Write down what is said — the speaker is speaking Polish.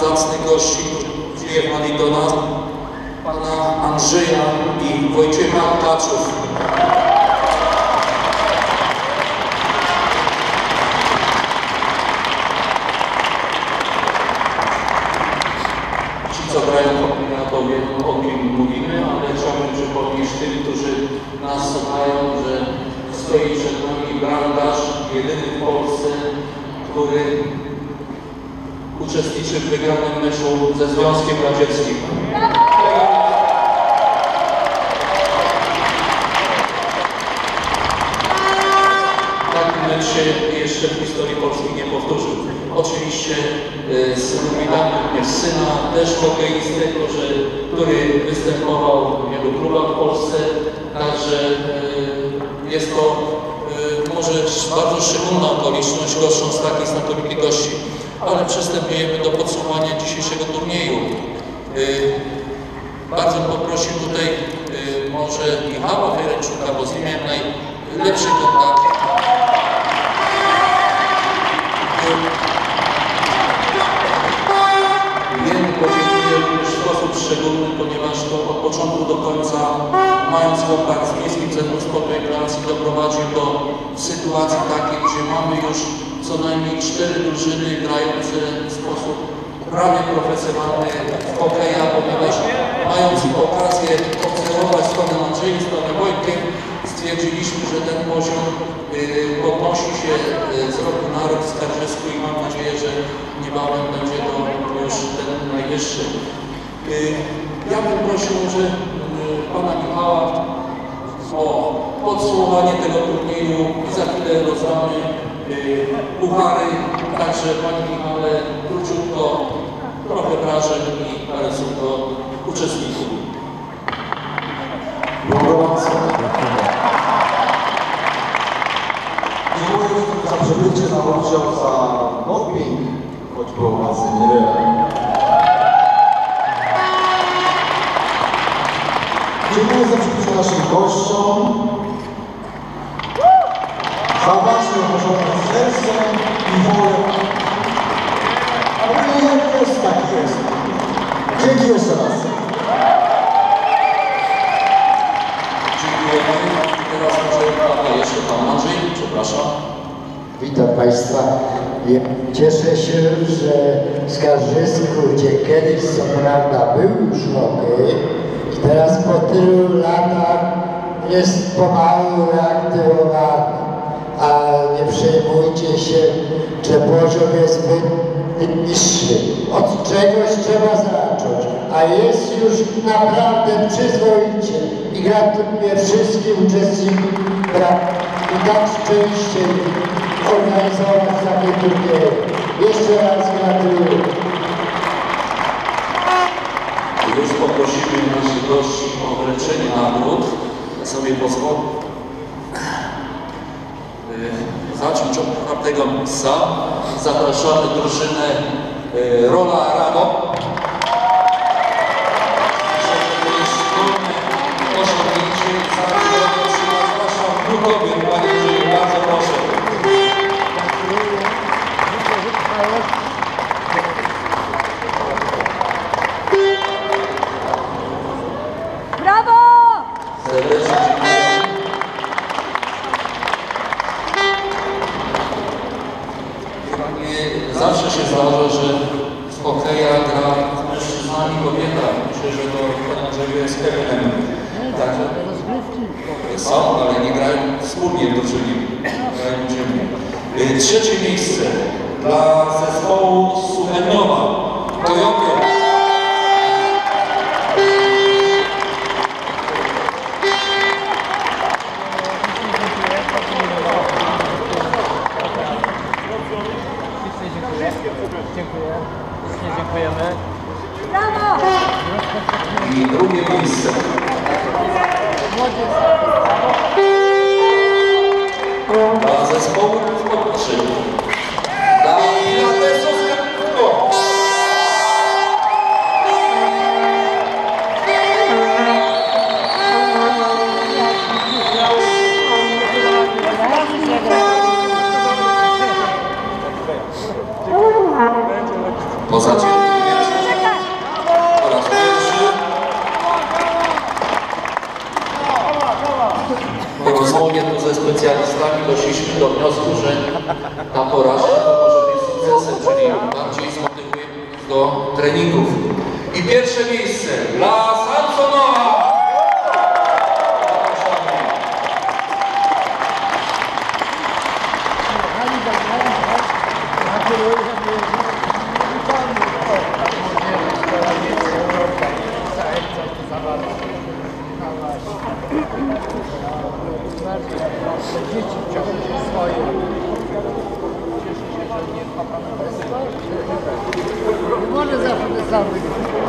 zacnych gości, którzy przyjechali do nas, pana Andrzeja i Wojciecha Taczów. Ci, co grają to wiedzą, o kim mówimy, ale chciałbym przypomnieć tym, którzy nas słuchają, że stoi przed nami brandarz, jedyny w Polsce, który uczestniczy w wygranym meczu ze Związkiem Radzieckim. Taki mecz się jeszcze w historii Polski nie powtórzył. Oczywiście syn witamy również syna, też hokeistę, który, występował w wielu klubach w Polsce, także e, jest to e, może bardzo szczególna okoliczność, goszcząc takich znakomitych gości. Ale przystępujemy do podsumowania dzisiejszego turnieju. E, Bardzo poprosił tutaj e, może Michała Ferenczuka, bo z nim miałem najlepszy kontakt. Wielu podziękuję również w sposób szczególny, ponieważ to od początku do końca, mając kontakt z Miejskim Centrum Sportu i Rekreacji, doprowadził do sytuacji takiej, gdzie mamy już co najmniej cztery drużyny grające w sposób prawie profesjonalny w hokeja, ponieważ mając okazję obserwować Andrzejem, z panem Wojtkiem, stwierdziliśmy, że ten poziom y, podnosi się y, z roku na rok w Skarżysku i mam nadzieję, że niebawem będzie to już ten najwyższy. Y, Ja bym prosił może pana Michała o podsumowanie tego turnieju i za chwilę rozdamy puchary. Także panie Michale, króciutko, trochę wrażeń i parę słów do uczestników. Dziękuję za przybycie na oddział za doping, choć było nas niewiele. Dziękuję za przybycie naszym gościom. Za wasze serce i wolę. Ale jak jest, tak jest. Dzięki jeszcze raz. Dziękujemy. Teraz może pan, jeszcze pan Andrzej, przepraszam. Witam Państwa. Cieszę się, że w Skarżysku, gdzie kiedyś co prawda był już hokej i teraz po tylu latach jest pomału reaktywowany. Poziom jest niższy. Od czegoś trzeba zacząć, a jest już naprawdę przyzwoicie. I gratuluję wszystkim uczestnikom i tak szczęście organizować takie turnieje. Jeszcze raz gratuluję. Już poprosimy naszych gości o wręczenie nagród. Ja sobie pozwolę zacząć od czwartego miejsca. Zapraszamy drużynę y, Rola Rano. Osiągnięcie Zapraszam Brukowy, panie bardzo proszę. Że w hokeja gra mężczyznami kobieta. Myślę, że to pan Andrzej jest pewien. Także są, ale nie grają wspólnie w drużynie. Grają dziennie. Y, Trzecie miejsce dla zespołu Sucheniowa. Toyota. i drugie miejsce. Dla zespołu numer 3. specjalistami doszliśmy do wniosku, że ta porażka może być sukcesem, czyli bardziej zmotywuje do treningów. I pierwsze miejsce dla Samsonowa! Zapraszamy. Dzieci ciągle swoje. Cieszę się, że nie pana prezydenta. Nie może zawsze sam wygrać.